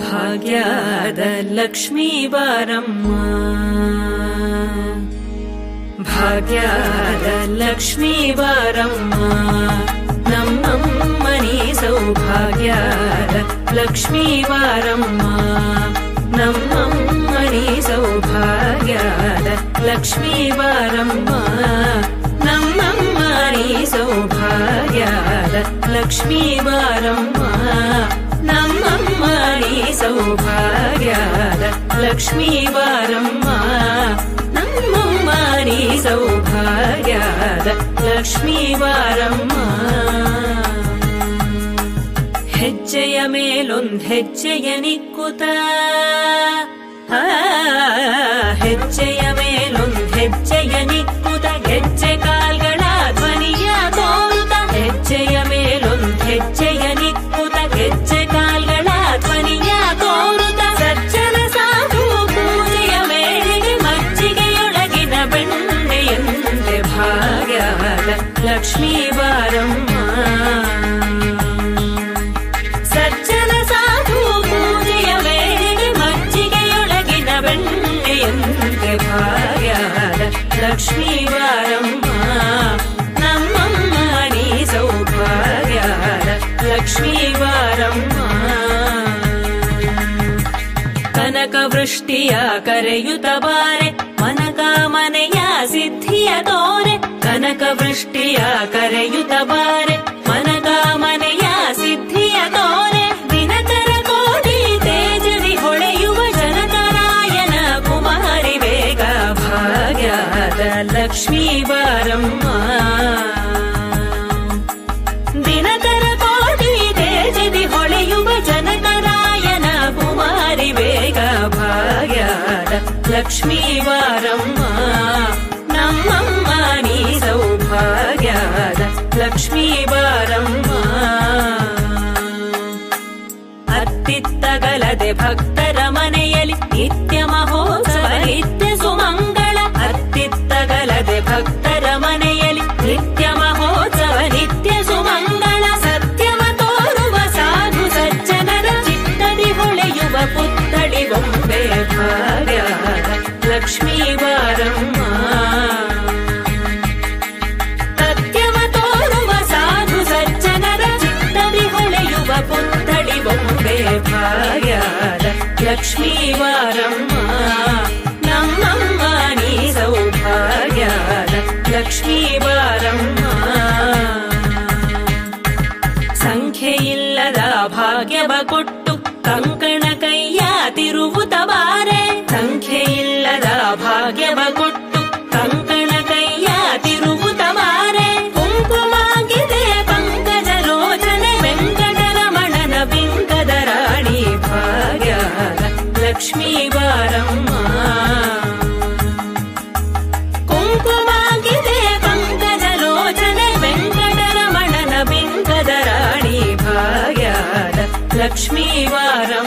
भाग्याद लक्ष्मीवारम् मा भाग्यादलक्ष्मीवारम् मा नमम् मणीसौभाग्याद लक्ष्मीवारम् मा नमम् मणिसौभाग्याद लक्ष्मीवारम् मा नमम् मणिसौभाग्याद लक्ष्मीवारम् ನಮ್ಮಮ್ಮನಿ ಸೌಭಾಗ್ಯದ ಲಕ್ಷ್ಮೀ ಬಾರಮ್ಮ ನಮ್ಮಮ್ಮನಿ ಸೌಭಾಗ್ಯದ ಲಕ್ಷ್ಮೀ ಬಾರಮ್ಮ ನಮ್ಮಮ್ಮನಿ ಸೌಭಾಗ್ಯದ ಲಕ್ಷ್ಮೀ ಬಾರಮ್ಮ ಹೆಜ್ಜೆಯ ಮೇಲೊಂದ್ ಹೆಜ್ಜೆಯ ನಿಕ್ಕುತ ಭಾಗ್ಯದ ಲಕ್ಷ್ಮೀ ಬಾರಮ್ಮ. ಸಜ್ಜನ ಸಾಧು ಪೂಜೆಯ ವೇಳೆಗೆ ಮಜ್ಜಿಗೆಯೊಳಗಿನ ಬೆಣ್ಣೆಯಂತೆ ಭಾಗ್ಯದ ಲಕ್ಷ್ಮೀ ಬಾರಮ್ಮ. ನಮ್ಮಮ್ಮ ನೀ ಸೌಭಾಗ್ಯದ ಲಕ್ಷ್ಮೀ ಬಾರಮ್ಮ. ಕನಕ ವೃಷ್ಟಿಯ ಕರೆಯುತ್ತ ಬಾರೆ ಮನಕಾಮನೆಯ ಸಿದ್ಧಿಯ ತೋರೆ नक वृष्ट्या करयुत बारे मनकामनया सिद्धि कारे दिनकर कोटि ते जि होळयुव जनकरायन कुमारि वेग भाग्याद लक्ष्मीवारं दिनकरकाटी ते जि होलयुव जनकनायन कुमारि वेग भायाद लक्ष्मीवारं ಲಕ್ಷ್ಮೀ ಬಾರಮ್ಮ. ಅತ್ತಿತ್ತಗಲದೆ ಭಕ್ತರ ಮನೆಯಲ್ಲಿ ನಿತ್ಯ ಮಹೋತ್ಸವ, ನಿತ್ಯ ಸುಮಂಗಳ. ಅತ್ತಿತ್ತಗಲದೆ ಭಕ್ತರ ಮನೆಯಲ್ಲಿ ನಿತ್ಯ ಮಹೋತ್ಸವ, ನಿತ್ಯ ಸುಮಂಗಳ. ಸತ್ಯವ ತೋರುವ ಸಾಧು ಸಜ್ಜನರ ಚಿತ್ತದಿ ಹೊಳೆಯುವ ಪುತ್ತಳಿ ಬೊಂಬೆಯ ಭಾಗ್ಯ ಲಕ್ಷ್ಮೀ ಬಾರಮ್ಮ. ಲಕ್ಷ್ಮೀ ವಾರಮ್ಮ ನಮ್ಮಮ್ಮ ನೀ ಸೌಭಾಗ್ಯದ ಲಕ್ಷ್ಮೀ ವಾರಮ್ಮ. ಸಂಖ್ಯೆಯಿಲ್ಲದ ಭಾಗ್ಯವ ಕೊಟ್ಟು ಕಂಕಣ ಕೈಯ ತಿರುವುತ లక్ష్మీవారం